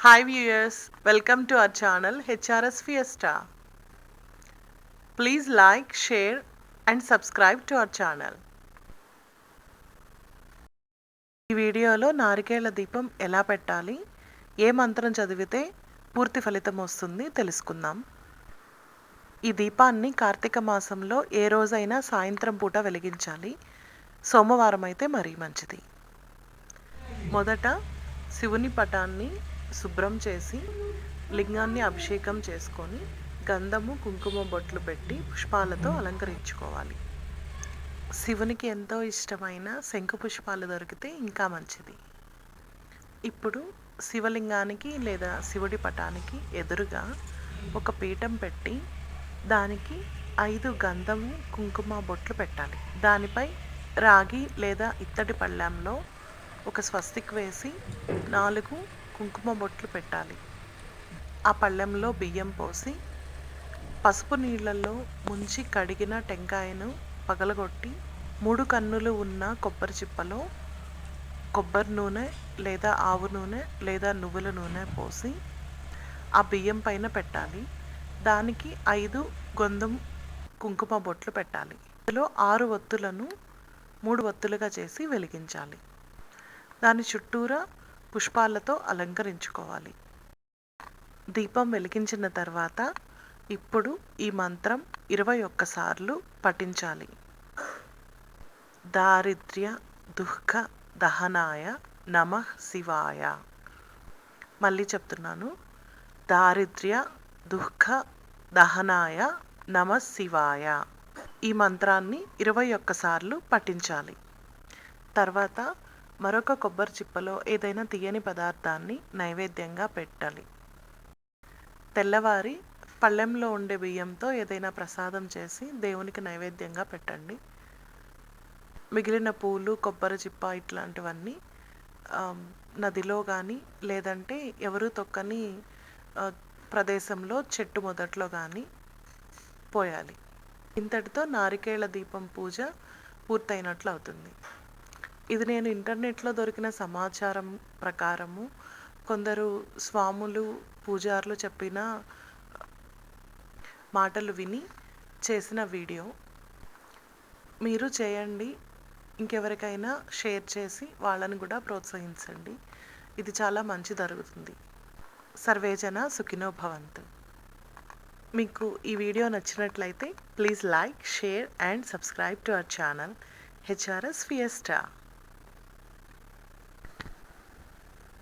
Hi viewers welcome to our channel HRS Fiesta please like share and subscribe to our channel ఈ వీడియోలో నారికేళ దీపం ఎలా పెట్టాలి ఏ మంత్రం చదివితే పూర్తి ఫలితం వస్తుంది తెలుసుకుందాం. ఈ దీపాన్ని కార్తీక మాసంలో ఏ రోజైనా సాయంత్రం పూట వెలిగించాలి సోమవారం అయితే మరీ మంచిది. మొదట శివుని పటాన్ని శుభ్రం చేసి లింగాన్ని అభిషేకం చేసుకొని గంధము కుంకుమ బొట్లు పెట్టి పుష్పాలతో అలంకరించుకోవాలి. శివునికి ఎంతో ఇష్టమైన శంఖ పుష్పాలు దొరికితే ఇంకా మంచిది. ఇప్పుడు శివలింగానికి లేదా శివుడి పటానికి ఎదురుగా ఒక పీఠం పెట్టి దానికి ఐదు గంధము కుంకుమ బొట్లు పెట్టాలి. దానిపై రాగి లేదా ఇత్తడి పళ్ళెంలో ఒక స్వస్తిక్ వేసి నాలుగు కుంకుమ బొట్లు పెట్టాలి. ఆ పళ్ళెంలో బియ్యం పోసి పసుపు నీళ్ళల్లో ముంచి కడిగిన టెంకాయను పగలగొట్టి మూడు కన్నులు ఉన్న కొబ్బరి చిప్పలో కొబ్బరి నూనె లేదా ఆవు నూనె లేదా నువ్వుల నూనె పోసి ఆ బియ్యం పైన పెట్టాలి. దానికి ఐదు గొంధం కుంకుమ బొట్లు పెట్టాలి. ఇందులో ఆరు ఒత్తులను మూడు ఒత్తులుగా చేసి వెలిగించాలి. దాని చుట్టూరా పుష్పాలతో అలంకరించుకోవాలి. దీపం వెలిగించిన తర్వాత ఇప్పుడు ఈ మంత్రం ఇరవై ఒక్కసార్లు పఠించాలి. దారిద్ర్య దుఃఖ దహనాయ నమ శివాయ. మళ్ళీ చెప్తున్నాను. దారిద్ర్య దుఃఖ దహనాయ నమ శివాయ. ఈ మంత్రాన్ని ఇరవై ఒక్కసార్లు పఠించాలి. తర్వాత మరొక కొబ్బరి చిప్పలో ఏదైనా తీయని పదార్థాన్ని నైవేద్యంగా పెట్టాలి. తెల్లవారి పళ్ళెంలో ఉండే బియ్యంతో ఏదైనా ప్రసాదం చేసి దేవునికి నైవేద్యంగా పెట్టండి. మిగిలిన పూలు కొబ్బరి చిప్ప ఇట్లాంటివన్నీ నదిలో కానీ లేదంటే ఎవరు తొక్కని ప్రదేశంలో చెట్టు మొదట్లో కానీ పోయాలి. ఇంతటితో నారికేళ దీపం పూజ పూర్తయినట్లు అవుతుంది. ఇది నేను ఇంటర్నెట్లో దొరికిన సమాచారం ప్రకారము కొందరు స్వాములు పూజారులు చెప్పిన మాటలు విని చేసిన వీడియో. మీరు చేయండి ఇంకెవరికైనా షేర్ చేసి వాళ్ళని కూడా ప్రోత్సహించండి. ఇది చాలా మంచి జరుగుతుంది. సర్వేజన సుఖినో భవంతు. మీకు ఈ వీడియో నచ్చినట్లయితే please like share and subscribe to our channel HRS Fiesta.